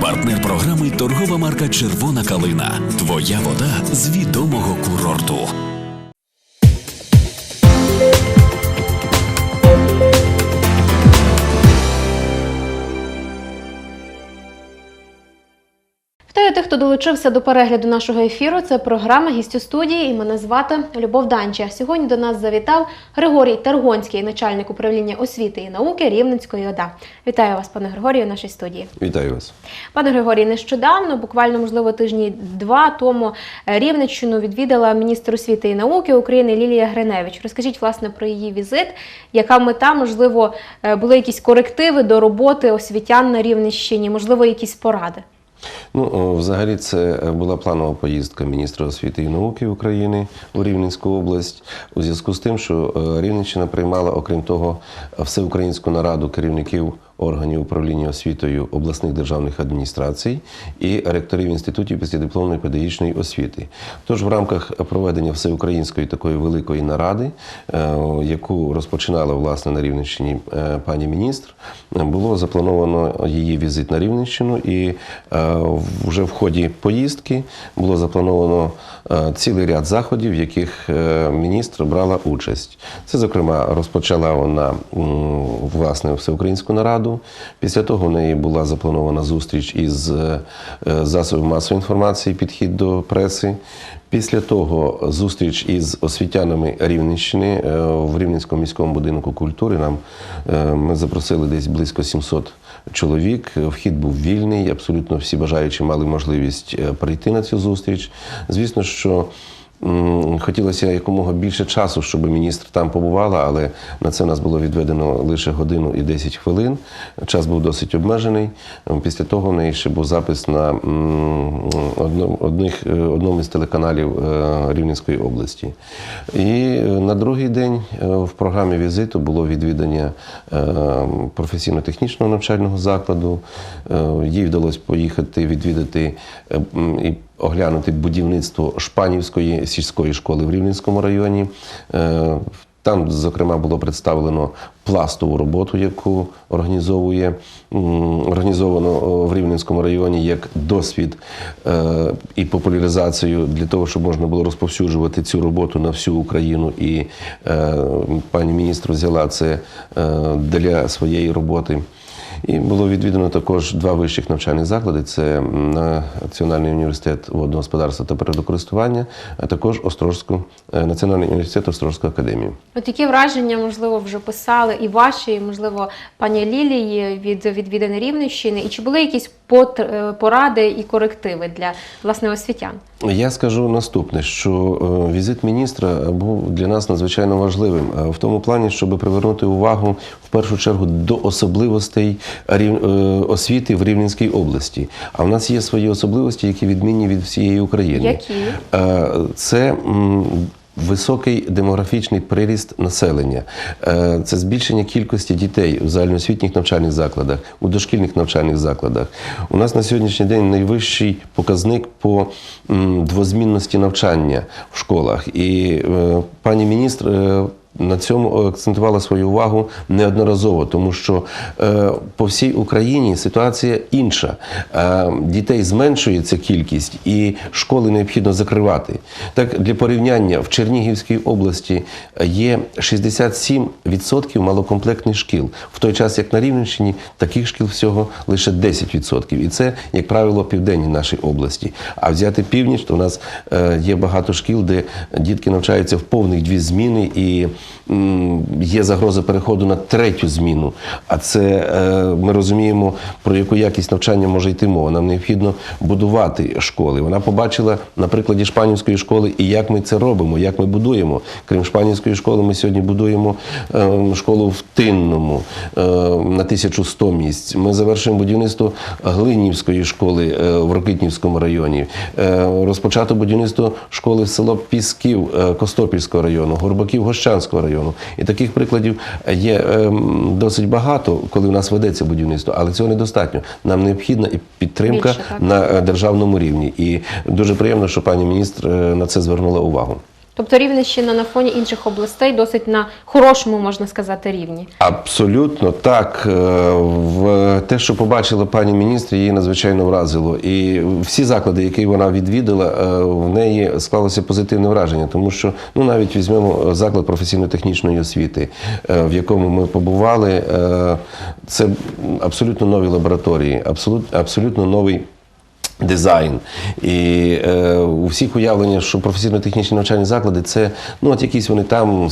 Партнер програми торгова марка Червона калина. Твоя вода з відомого курорту. Вітаю тих, хто долучився до перегляду нашого ефіру. Це програма «Гість у студії і мене звати Любов Данча. Сьогодні до нас завітав Григорій Тергонський, начальник управління освіти і науки Рівненської ОДА. Вітаю вас, пане Григорію, в нашій студії. Вітаю вас. Пане Григорій, нещодавно, буквально можливо тижні два тому, е, Рівненщину відвідала міністр освіти і науки України Лілія Гриневич. Розкажіть власне про її візит. Яка мета, можливо, е, були якісь корективи до роботи освітян на Рівненщині, можливо, якісь поради. Ну, взагалі, це була планова поїздка міністра освіти і науки України у Рівненську область у зв'язку з тим, що е, Рівненщина приймала, окрім того, всеукраїнську нараду керівників органів управління освітою обласних державних адміністрацій і ректорів інститутів післядипломної педагогічної освіти. Тож в рамках проведення всеукраїнської такої великої наради, е, яку розпочинала власне на Рівненщині е, пані міністр, було заплановано її візит на Рівненщину, і е, вже в ході поїздки було заплановано цілий ряд заходів, в яких міністр брала участь. Це, зокрема, розпочала вона власне всеукраїнську нараду. Після того в неї була запланована зустріч із е, е, масової інформації, підхід до преси. Після того зустріч із освітянами Рівненщини е, в Рівненському міському будинку культури. Нам е, ми запросили десь близько 700 чоловік. Вхід був вільний. Абсолютно всі бажаючі мали можливість прийти на цю зустріч. Звісно, що хотілося якомога більше часу, щоб міністр там побувала, але на це в нас було відведено лише годину і 10 хвилин. Час був досить обмежений. Після того в неї ще був запис на одних, е, одному із телеканалів е, Рівненської області. І е, на другий день в програмі візиту було відвідання професійно-технічного навчального закладу. Їй вдалося поїхати відвідати і оглянути будівництво Шпанівської сільської школи в Рівненському районі. Е, Там, зокрема, було представлено пластову роботу, яку організовує організовано в Рівненському районі як досвід е, і популяризацію для того, щоб можна було розповсюджувати цю роботу на всю Україну. І е, пані міністр взяла це для своєї роботи. І було відвідано також два вищих навчальних заклади: це Національний університет водного господарства та природокористування, а також Острожську е, Національний університет Острожську академію. От які враження, можливо, вже писали і ваші, і, можливо, пані Лілії від відвідини Рівненщини, і чи були якісь е, поради і корективи для власне освітян? Я скажу наступне, що е, візит міністра був для нас надзвичайно важливим е, в тому плані, щоб привернути увагу в першу чергу до особливостей е, освіти в Рівненській області. А в нас є свої особливості, які відмінні від всієї України. Які? Це Високий демографічний приріст населення, Е, це збільшення кількості дітей у загальноосвітніх навчальних закладах, у дошкільних навчальних закладах. У нас на сьогоднішній день найвищий показник по двозмінності навчання в школах. І е, пані міністр. Е, на цьому акцентувала свою увагу неодноразово, тому що е, по всій Україні ситуація інша. Е, дітей зменшується кількість, і школи необхідно закривати. Так, для порівняння в Чернігівській області є 67% малокомплектних шкіл, в той час як на Рівненщині таких шкіл всього лише 10%. І це, як правило, південні нашій області. А взяти північ, то у нас е, є багато шкіл, де дітки навчаються в повних дві зміни, і є загроза переходу на третю зміну. А це е, ми розуміємо, про яку якість навчання може йти мова. Нам необхідно будувати школи. Вона побачила на прикладі шпанівської школи і як ми це робимо, як ми будуємо. Крім шпанівської школи, ми сьогодні будуємо е, школу в Тинному е, на 1100 місць. Ми завершуємо будівництво Глинівської школи е, в Рокитнівському районі. Розпочато будівництво школи в село Пісків Костопільського району, Горбаків Гощанського району. І таких прикладів є ем, досить багато, коли у нас ведеться будівництво, але цього недостатньо. Нам необхідна і підтримка Більше, на е, державному рівні. І дуже приємно, що пані міністр е, на це звернула увагу. Тобто Рівненщина на фоні інших областей досить на хорошому, можна сказати, рівні. Абсолютно так. Е, В те, що побачила пані міністр, її надзвичайно вразило. І всі заклади, які вона відвідала, е, в неї склалося позитивне враження, тому що ну навіть візьмемо заклад професійно-технічної освіти, е, в якому ми побували. Це абсолютно нові лабораторії, абсолютно новий. Дизайн і е, у всіх уявлення, що професійно-технічні навчальні заклади це ну от якісь вони там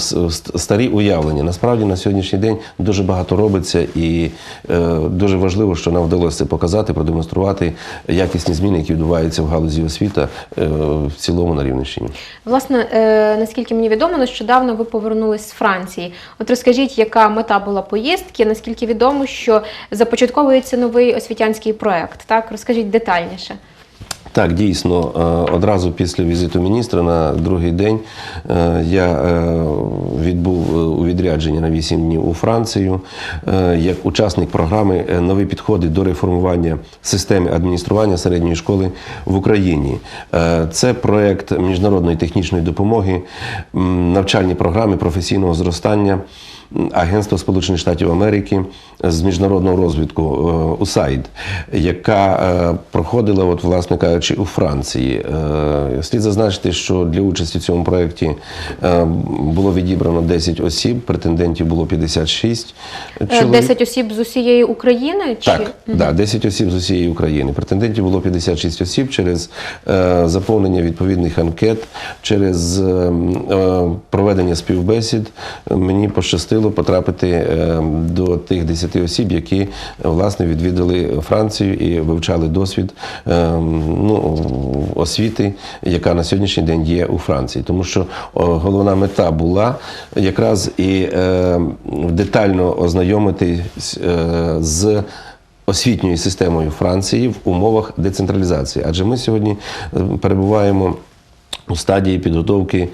старі уявлення. Насправді на сьогоднішній день дуже багато робиться, і е, дуже важливо, що нам вдалося показати, продемонструвати якісні зміни, які відбуваються в галузі освіта е, в цілому на Рівненщині. Власне, е, наскільки мені відомо, нещодавно ви повернулись з Франції. От розкажіть, яка мета була поїздки? Наскільки відомо, що започатковується новий освітянський проект? Так, розкажіть детальніше. Так, дійсно, е, одразу після візиту міністра на другий день е, я е, відбув у відрядження на 8 днів у Францію як учасник програми Нові підходи до реформування системи адміністрування середньої школи в Україні. Це проект міжнародної технічної допомоги, навчальні програми професійного зростання. Агентство Сполучених Штатів Америки з міжнародного розвитку е, USAID, яка е, проходила, от, власне кажучи, у Франції. Е, Слід зазначити, що для участі в цьому проєкті е, було відібрано 10 осіб, претендентів було 56 Е, чоловік. 10 осіб з усієї України? Чи... Так, да, 10 осіб з усієї України. Претендентів було 56 осіб через е, заповнення відповідних анкет, через е, е, проведення співбесід. Е, Мені пощастило потрапити е, до тих 10 осіб, які е, власне відвідали Францію і вивчали досвід е, ну, освіти, яка на сьогоднішній день є у Франції. Тому що головна мета була якраз і е, детально ознайомитись е, з освітньою системою Франції в умовах децентралізації. Адже ми сьогодні перебуваємо у стадії підготовки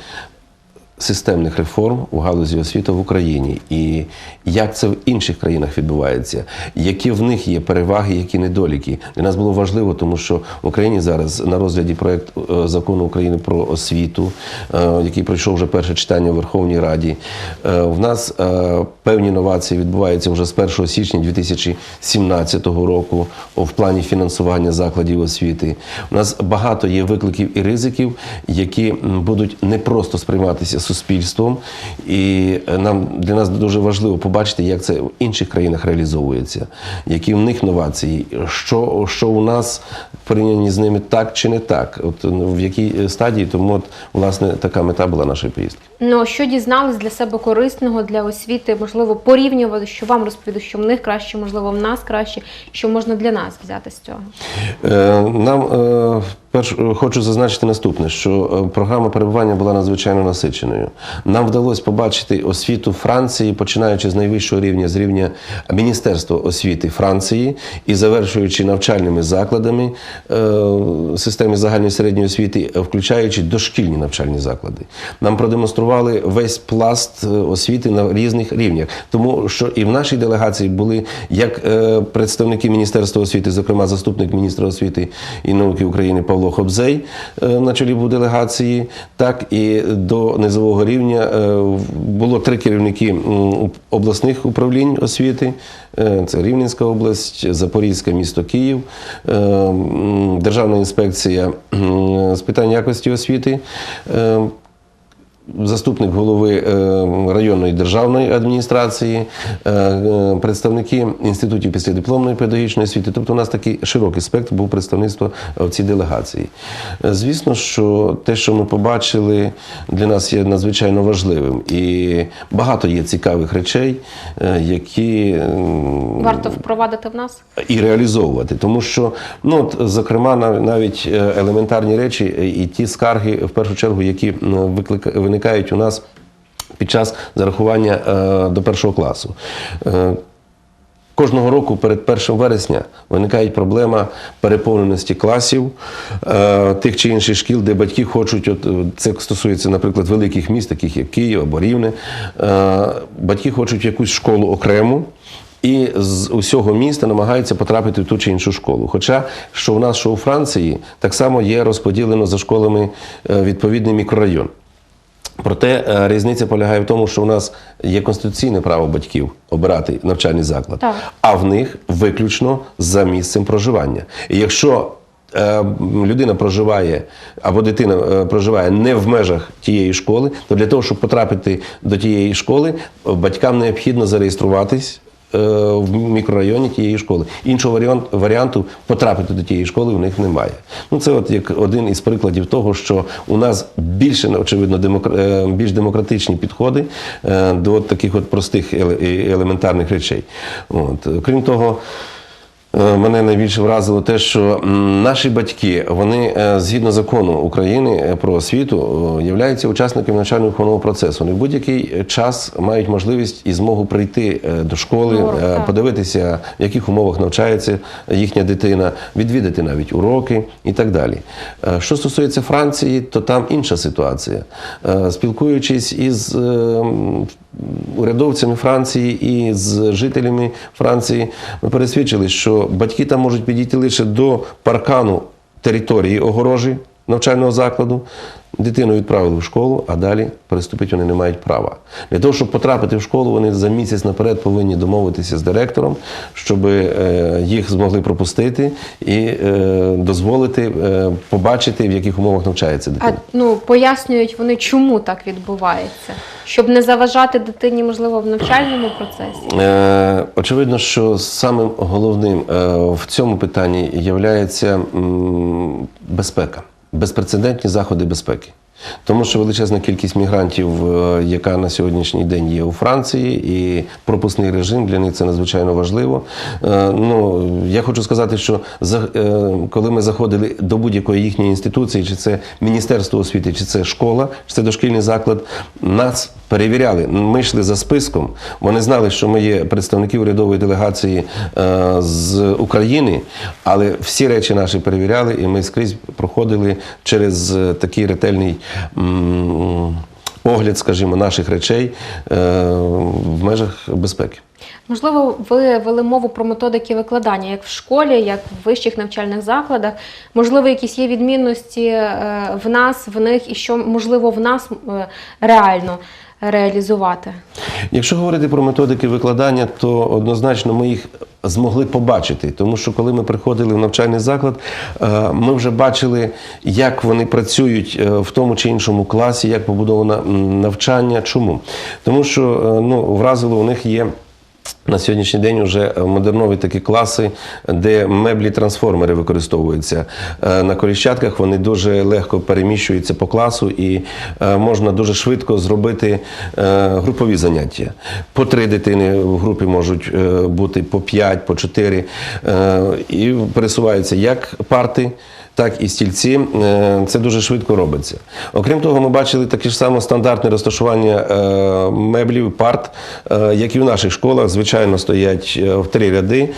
системних реформ у галузі освіти в Україні, і як це в інших країнах відбувається, які в них є переваги, які недоліки. Для нас було важливо, тому що в Україні зараз на розгляді проект е, закону України про освіту, е, який пройшов вже перше читання у Верховній Раді. Е, В нас певні новації відбуваються вже з 1 січня 2017 року в плані фінансування закладів освіти. У нас багато є викликів і ризиків, які будуть не просто сприйматися суспільством, і е, нам для нас дуже важливо побачити, як це в інших країнах реалізовується, які в них новації, що, що у нас порівняні з ними так чи не так, от ну, в якій е, стадії. Тому от власне така мета була нашої поїздки. Ну, що дізнались для себе корисного для освіти, можливо, порівнювали, що вам розповіду, що в них краще, можливо, в нас краще, що можна для нас взяти з цього. Е, Нам е, перш хочу зазначити наступне, що е, програма перебування була надзвичайно насиченою. Нам вдалося побачити освіту Франції, починаючи з найвищого рівня, з рівня Міністерства освіти Франції і завершуючи навчальними закладами системи загальної середньої освіти, включаючи дошкільні навчальні заклади. Нам продемонстрували весь пласт е, освіти на різних рівнях, тому що і в нашій делегації були як е, представники Міністерства освіти, зокрема заступник міністра освіти і науки України Павло Хобзей е, на чолі був делегації, так і до низового рівня було три керівники обласних управлінь освіти. Це Рівненська область, Запорізьке місто Київ, Державна інспекція з питань якості освіти. Заступник голови е, районної державної адміністрації, е, е, представники інститутів післядипломної педагогічної освіти. Тобто у нас такий широкий спектр був представництва в цій делегації. Звісно, що те, що ми побачили, для нас є надзвичайно важливим. І багато є цікавих речей, які Варто впровадити в нас. і реалізовувати. Тому що, ну от, зокрема, нав- навіть елементарні речі і ті скарги, в першу чергу, які м, виклика- виникають у нас під час зарахування е, до першого класу. Е, Кожного року перед 1 вересня виникає проблема переповненості класів е, тих чи інших шкіл, де батьки хочуть, от, це стосується, наприклад, великих міст, таких як Київ або Рівне. Е, батьки хочуть якусь школу окрему. І з усього міста намагаються потрапити в ту чи іншу школу. Хоча що в нас, що у Франції, так само є розподілено за школами е, відповідний мікрорайон. Проте е, різниця полягає в тому, що у нас є конституційне право батьків обирати навчальний заклад, Так. а в них виключно за місцем проживання. І якщо е, людина проживає або дитина е, проживає не в межах тієї школи, то для того, щоб потрапити до тієї школи, батькам необхідно зареєструватись. Е, В мікрорайоні тієї школи іншого варіант, варіанту потрапити до тієї школи в них немає. Ну це от як один із прикладів того, що у нас більше очевидно демокр... е, більш демократичні підходи е, до таких от простих елементарних речей. От крім того. Е, Мене найбільше вразило те, що наші батьки, вони е, згідно закону України е, про освіту, являються учасниками навчально-виховного процесу. Вони в будь-який час мають можливість і змогу прийти до школи, урок, подивитися, в яких умовах навчається їхня дитина, відвідати навіть уроки і так далі. Що стосується Франції, то там інша ситуація. Спілкуючись із урядовцями Франції і з жителями Франції, ми пересвідчили, що батьки там можуть підійти лише до паркану території огорожі навчального закладу. Дитину відправили в школу, а далі переступити вони не мають права. Для того, щоб потрапити в школу, вони за місяць наперед повинні домовитися з директором, щоб е, їх змогли пропустити і е, дозволити е, побачити, в яких умовах навчається А дитина. ну пояснюють вони, чому так відбувається, щоб не заважати дитині, можливо, в навчальному процесі. Е, очевидно, що самим головним в цьому питанні є безпека, безпрецедентні заходи безпеки. Тому що величезна кількість мігрантів, е, яка на сьогоднішній день є у Франції, і пропускний режим для них це надзвичайно важливо. Е, Ну, я хочу сказати, що е, коли ми заходили до будь-якої їхньої інституції, чи це Міністерство освіти, чи це школа, чи це дошкільний заклад, нас перевіряли. Ми йшли за списком. Вони знали, що ми є представники урядової делегації е, з України, але всі речі наші перевіряли, і ми скрізь проходили через е, такий ретельний. м, Огляд, скажімо, наших речей е, в межах безпеки. Можливо, ви вели мову про методики викладання, як в школі, як в вищих навчальних закладах. Можливо, якісь є відмінності е, в нас, в них, і що можливо в нас реально реалізувати. Якщо говорити про методики викладання, то однозначно ми їх змогли побачити, тому що коли ми приходили в навчальний заклад, е, ми вже бачили, як вони працюють е, в тому чи іншому класі, як побудовано навчання. Чому? Тому що е, ну, вразило у них є. На сьогоднішній день вже модернові такі класи, де меблі трансформери використовуються. Е, На коліщатках вони дуже легко переміщуються по класу і е, можна дуже швидко зробити е, групові заняття. По три дитини в групі можуть бути по п'ять, по чотири. І пересуваються як парти так і стільці. Е, Це дуже швидко робиться. Окрім того, ми бачили таке ж саме стандартне розташування е, меблів, парт, е, як і в наших школах. Звичайно, стоять в три ряди.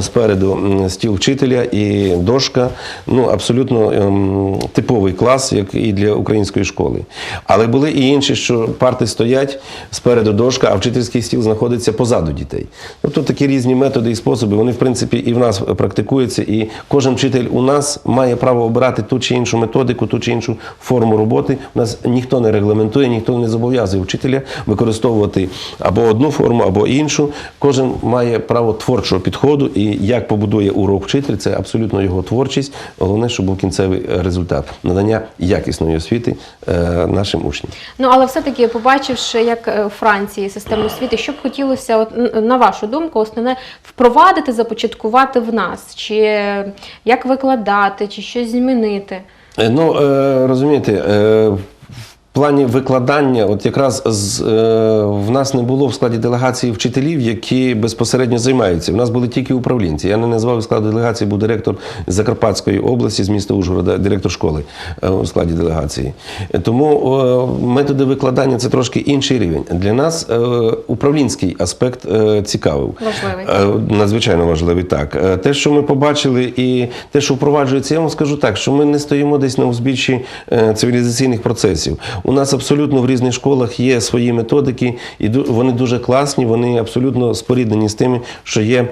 Спереду стіл вчителя і дошка. Ну, абсолютно ем, типовий клас, як і для української школи. Але були і інші, що парти стоять спереду дошка, а вчительський стіл знаходиться позаду дітей. Тобто такі різні методи і способи, вони в принципі і в нас практикуються, і кожен вчитель у нас має право обирати ту чи іншу методику, ту чи іншу форму роботи. У нас ніхто не регламентує, ніхто не зобов'язує вчителя використовувати або одну форму, або іншу. Кожен має право творчого підходу, і як побудує урок вчитель, це абсолютно його творчість. Головне, щоб був кінцевий результат надання якісної освіти е, нашим учням. Ну але все-таки, побачивши, як е, у Франції систему освіти, що б хотілося, от, на вашу думку, основне впровадити, започаткувати в нас, чи як викладати, чи щось змінити. Е, Ну, е, розумієте, е, в плані викладання, от якраз з, е, в нас не було в складі делегації вчителів, які безпосередньо займаються. У нас були тільки управлінці. Я не назвав в складі делегації, був директор Закарпатської області, з міста Ужгорода, директор школи е, у складі делегації. Тому е, методи викладання це трошки інший рівень. Для нас е, управлінський аспект е, цікавив. Важливий. Е, Надзвичайно важливий, так. Е, Те, що ми побачили, і те, що впроваджується, я вам скажу так, що ми не стоїмо десь на узбіччі е, цивілізаційних процесів. У нас абсолютно в різних школах є свої методики, і вони дуже класні, вони абсолютно споріднені з тими, що є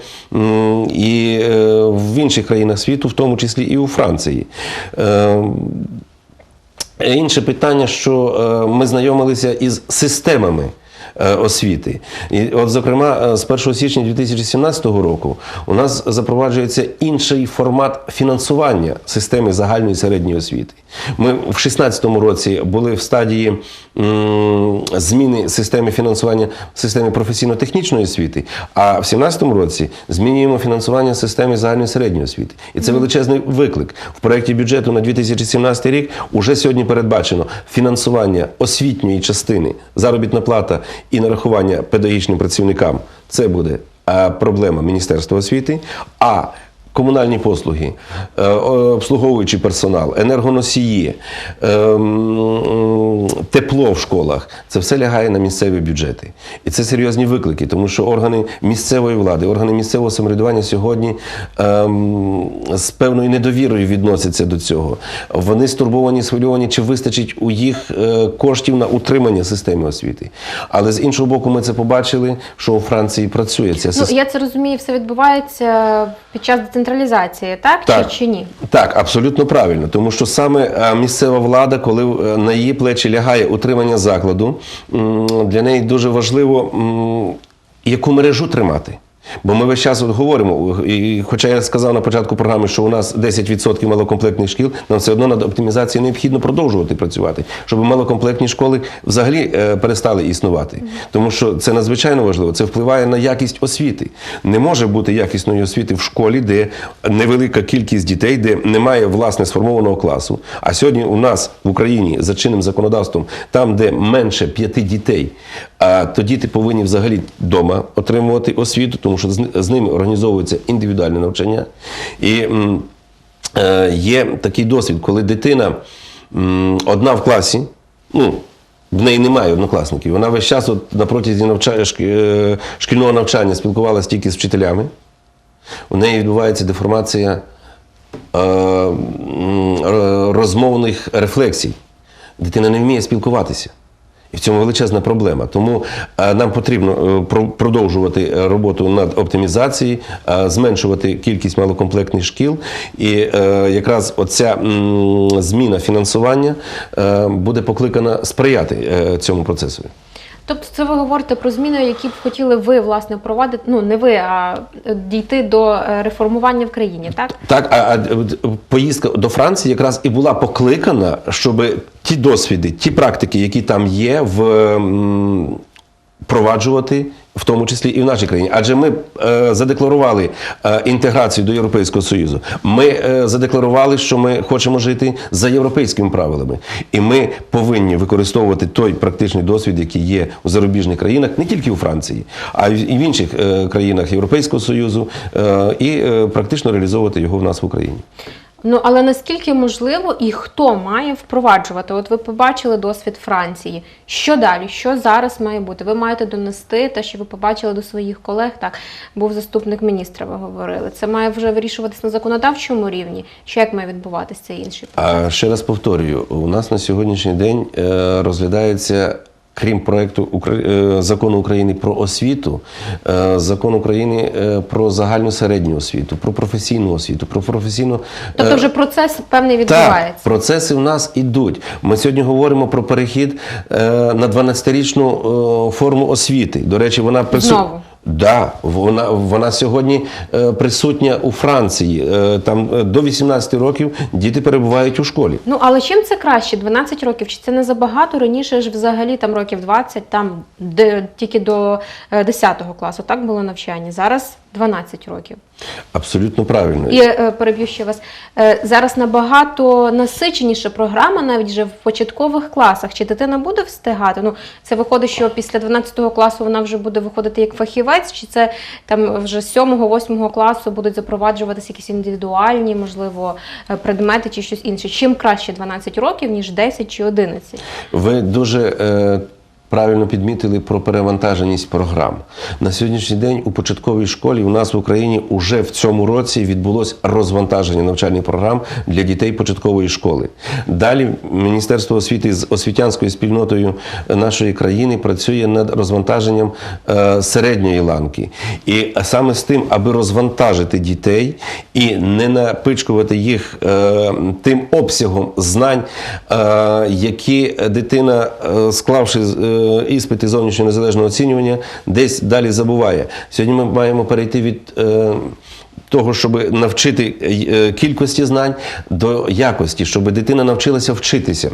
і е, в інших країнах світу, в тому числі і у Франції. Е, Інше питання, що е, ми знайомилися із системами. Е, Освіти, і от зокрема, е, з 1 січня 2017 року у нас запроваджується інший формат фінансування системи загальної середньої освіти. Ми в 2016 році були в стадії зміни системи фінансування в системі професійно-технічної освіти, а в 2017 році змінюємо фінансування системи загальної середньої освіти. І це величезний виклик. В проєкті бюджету на 2017 рік уже сьогодні передбачено фінансування освітньої частини, заробітна плата і нарахування педагогічним працівникам. Це буде е, проблема Міністерства освіти. А комунальні послуги, е, обслуговуючий персонал, енергоносії, ем, тепло в школах це все лягає на місцеві бюджети. І це серйозні виклики, тому що органи місцевої влади, органи місцевого самоврядування сьогодні ем, з певною недовірою відносяться до цього. Вони стурбовані, схвильовані, чи вистачить у їх е, коштів на утримання системи освіти. Але з іншого боку, ми це побачили, що у Франції працює ця Ну система. я це розумію, все відбувається під час децентралізації, так, Так. Чи, чи ні? Так, абсолютно правильно, тому що саме е, місцева влада, коли е, на її плечі лягає утримання закладу, для неї дуже важливо, яку мережу тримати. Бо ми весь час говоримо, і хоча я сказав на початку програми, що у нас 10% малокомплектних шкіл, нам все одно над оптимізацією необхідно продовжувати працювати, щоб малокомплектні школи взагалі е, перестали існувати. Тому що це надзвичайно важливо. Це впливає на якість освіти. Не може бути якісної освіти в школі, де невелика кількість дітей, де немає власне сформованого класу. А сьогодні у нас в Україні за чинним законодавством, там, де менше п'яти дітей, а то діти повинні взагалі вдома отримувати освіту, тому що з, ними організовується індивідуальне навчання. І е, є такий досвід, коли дитина одна в класі, ну. В неї немає однокласників. Вона весь час от, на протязі навча... е, шкільного навчання спілкувалася тільки з вчителями. У неї відбувається деформація е, розмовних рефлексій. Дитина не вміє спілкуватися. І в цьому величезна проблема. Тому е, нам потрібно е, продовжувати е, роботу над оптимізацією, зменшувати кількість малокомплектних шкіл. І якраз оця зміна фінансування буде покликана сприяти цьому процесу. Тобто, це ви говорите про зміни, які б хотіли ви власне провадити. Ну не ви, а е, дійти до е, реформування в країні, так? Так, а, а поїздка до Франції якраз і була покликана, щоб ті досвіди, ті практики, які там є, впроваджувати. В тому числі і в нашій країні, адже ми е, задекларували е, інтеграцію до Європейського Союзу. Ми е, задекларували, що ми хочемо жити за європейськими правилами, і ми повинні використовувати той практичний досвід, який є у зарубіжних країнах, не тільки у Франції, а й в інших е, країнах Європейського Союзу, е, і е, практично реалізовувати його в нас в Україні. Ну але наскільки можливо і хто має впроваджувати? От ви побачили досвід Франції. Що далі? Що зараз має бути? Ви маєте донести те, що ви побачили до своїх колег. Так був заступник міністра. Ви говорили. Це має вже вирішуватись на законодавчому рівні. Чи як має відбуватися інший процес? А ще раз повторюю: у нас на сьогоднішній день е, розглядається. Крім проекту е, закону України про освіту, е, закон України е, про загальну середню освіту, про професійну освіту, про професійну Тобто вже процес певний так, відбувається. процеси в нас ідуть. Ми сьогодні говоримо про перехід на 12-річну е, форму освіти. До речі, вона присутня. Да, вона, вона сьогодні е, присутня у Франції. Е, там е, до 18 років діти перебувають у школі. Ну але чим це краще? 12 років? Чи це не забагато? Раніше ж взагалі там років 20, там де, тільки до е, 10 класу так було навчання. Зараз 12 років. Абсолютно правильно. І е, переб'ю ще вас. Е, зараз набагато насиченіша програма, навіть вже в початкових класах. Чи дитина буде встигати? Ну це виходить, що після 12 класу вона вже буде виходити як фахівець, чи це там вже з 7-8 класу будуть запроваджуватися якісь індивідуальні, можливо, е, предмети чи щось інше. Чим краще 12 років, ніж 10 чи 11? Ви дуже е, правильно підмітили про перевантаженість програм. На сьогоднішній день у початковій школі у нас в Україні вже в цьому році відбулось розвантаження навчальних програм для дітей початкової школи. Далі Міністерство освіти з освітянською спільнотою нашої країни працює над розвантаженням е, середньої ланки. І саме з тим, аби розвантажити дітей і не напичкувати їх е, тим обсягом знань, е, які дитина, склавши е, іспити зовнішнього незалежного оцінювання, десь далі забуває. Сьогодні ми маємо перейти від. е, того, щоб навчити е, кількості знань до якості, щоб дитина навчилася вчитися.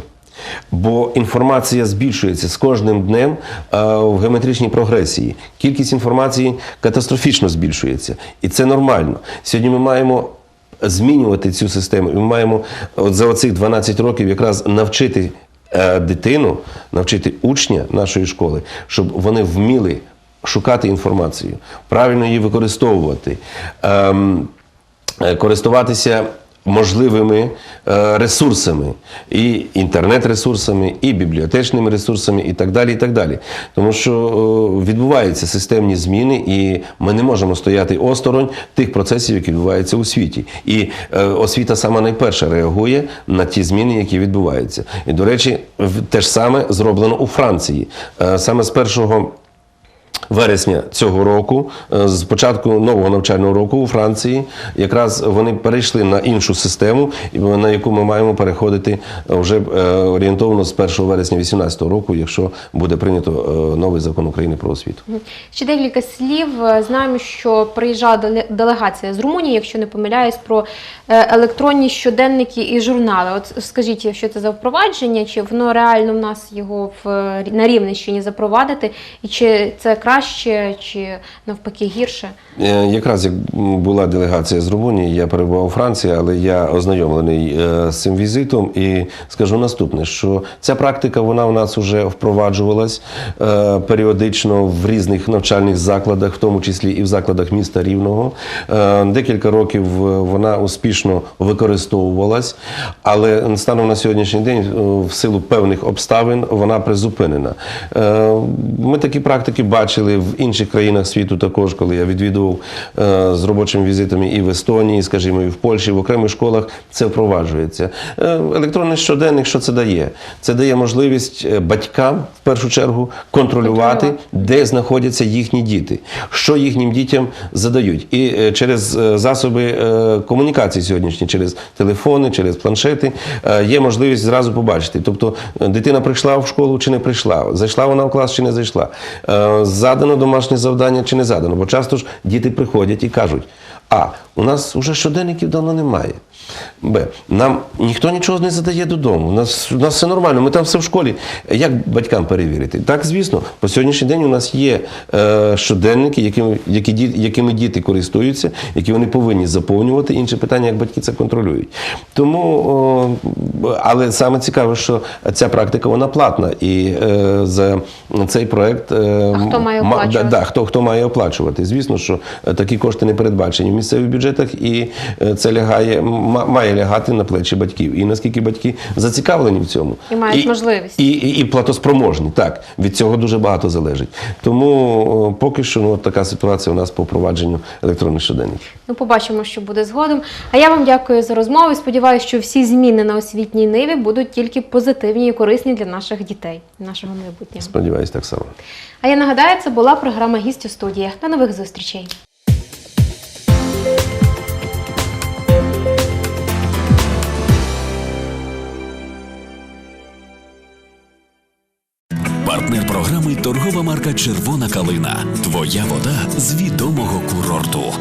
Бо інформація збільшується з кожним днем в геометричній прогресії. Кількість інформації катастрофічно збільшується. І це нормально. Сьогодні ми маємо змінювати цю систему. І ми маємо от за оцих 12 років якраз навчити дитину, навчити учня нашої школи, щоб вони вміли шукати інформацію, правильно її використовувати, ем, е, користуватися можливими е, ресурсами, і інтернет-ресурсами, і бібліотечними ресурсами, і так далі. і так далі. Тому що е, відбуваються системні зміни, і ми не можемо стояти осторонь тих процесів, які відбуваються у світі. І е, освіта сама найперша реагує на ті зміни, які відбуваються. І, до речі, те ж саме зроблено у Франції. Саме з першого вересня цього року, е, з початку нового навчального року у Франції, якраз вони перейшли на іншу систему, на яку ми маємо переходити е, вже е, орієнтовно з 1 вересня 2018 року, якщо буде прийнято новий закон України про освіту. Ще декілька слів. Знаємо, що приїжджала деле- делегація з Румунії, якщо не помиляюсь, про електронні щоденники і журнали. От скажіть, що це за впровадження, чи воно реально в нас його в, на Рівненщині запровадити, і чи це краще, чи навпаки гірше? Е, Якраз як була делегація з Румунії, я перебував у Франції, але я ознайомлений е, з цим візитом і скажу наступне: що ця практика вона у нас вже впроваджувалась е, періодично в різних навчальних закладах, в тому числі і в закладах міста Рівного. Декілька років вона успішно використовувалась, але станом на сьогоднішній день, в силу певних обставин, вона призупинена. Ми такі практики бачили в інших країнах світу також, коли я відвідував е, з робочими візитами і в Естонії, скажімо, і в Польщі, в окремих школах це впроваджується. Е, Електронний щоденник, що це дає? Це дає можливість е, батькам в першу чергу контролювати, де знаходяться їхні діти, що їхнім дітям задають. І через засоби комунікації сьогоднішні, через телефони, через планшети, є можливість зразу побачити. Тобто дитина прийшла в школу чи не прийшла, зайшла вона в клас чи не зайшла, Е, задано домашнє завдання чи не задано. Бо часто ж діти приходять і кажуть: а у нас вже щоденників давно немає. Б. Нам ніхто нічого не задає додому. У нас, у нас все нормально, ми там все в школі. Як батькам перевірити? Так, звісно, по сьогоднішній день у нас є е, щоденники, якими, які, якими діти користуються, які вони повинні заповнювати. Інше питання, як батьки це контролюють. Тому, о, але саме цікаве, що ця практика вона платна. І е, за цей проект е, А хто має ма- да, оплачувати? да, хто, хто має оплачувати. Звісно, що е, такі кошти не передбачені в місцевих бюджетах, і е, це лягає, має лягати на плечі батьків. І наскільки батьки зацікавлені в цьому І мають можливість. і, і, і платоспроможні. Так, від цього дуже багато залежить. Тому поки що ну, така ситуація у нас по впровадженню електронних щоденників. Ну, побачимо, що буде згодом. А я вам дякую за розмову. і Сподіваюся, що всі зміни на освітній ниві будуть тільки позитивні і корисні для наших дітей, нашого майбутнього. Сподіваюсь, так само. А я нагадаю, це була програма Гість у студії. До нових зустрічей. Програми торгова марка Червона калина. Твоя вода з відомого курорту.